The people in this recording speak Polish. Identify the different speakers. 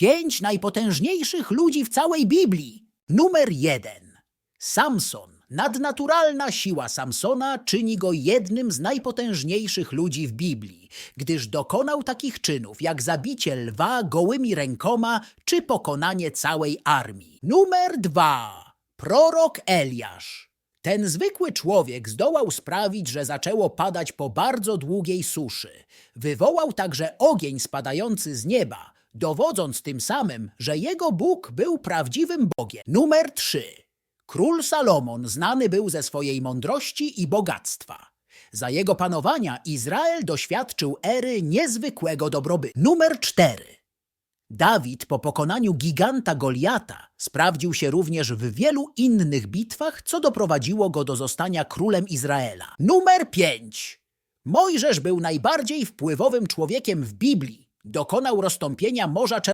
Speaker 1: Pięć najpotężniejszych ludzi w całej Biblii. Numer jeden. Samson. Nadnaturalna siła Samsona czyni go jednym z najpotężniejszych ludzi w Biblii, gdyż dokonał takich czynów jak zabicie lwa gołymi rękoma czy pokonanie całej armii. Numer dwa. Prorok Eliasz. Ten zwykły człowiek zdołał sprawić, że zaczęło padać po bardzo długiej suszy. Wywołał także ogień spadający z nieba, dowodząc tym samym, że jego Bóg był prawdziwym Bogiem. Numer 3. Król Salomon znany był ze swojej mądrości i bogactwa. Za jego panowania Izrael doświadczył ery niezwykłego dobrobytu. Numer 4. Dawid po pokonaniu giganta Goliata sprawdził się również w wielu innych bitwach, co doprowadziło go do zostania królem Izraela. Numer 5. Mojżesz był najbardziej wpływowym człowiekiem w Biblii. Dokonał rozstąpienia Morza Czerwonego.